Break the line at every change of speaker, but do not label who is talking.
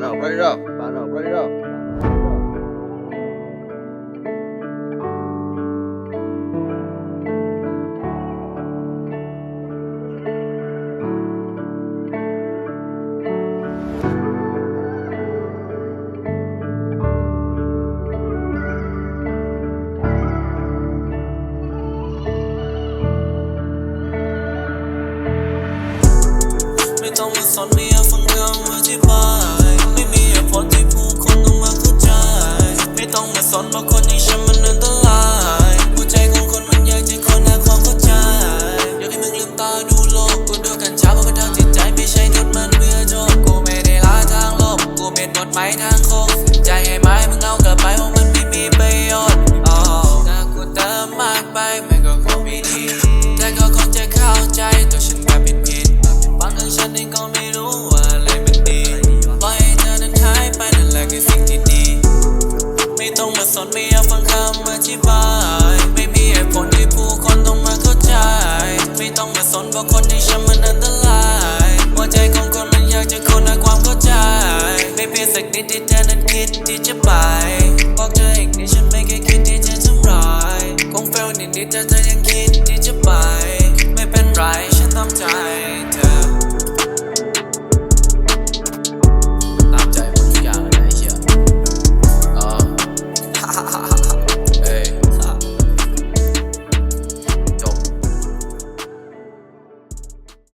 Bạn nào break up,
bạn nào break up. Mình trong một son mía phân gương với chị ba นบางคนที่ฉันมันอันตรายหัวใจของคนมันอยากจะคนหาความเข้าใจ อยากให้มึงลืมตาดูโลกกูดูกันช้าเพราะมันทางจิตใจไม่ใช่กฎมันเพื่อโจบกูไม่ได้ลาทางโลกกูเป็นกฎหมายทางโค้งใจให้ไม้มึงเอากลับไปเพราะมันไม่มีประโยชน์ ต้องมาสอนไม่เอาฟังคำอธิบาย ไม่มีเหตุผลที่ผู้คนต้องมาเข้าใจ ไม่ต้องมาสอนว่าคนที่ฉันมันอันตรายหัวใจของคนมันอยากจะคนหาความเข้าใจ ไม่เพียงสักนิดที่เธอนั้นคิดที่จะไปบอกเธออีกนิดฉันไม่เคยคิดที่จะทำร้ายคงเฟลนิดนิดแต่เธอยังคิดที่จะไป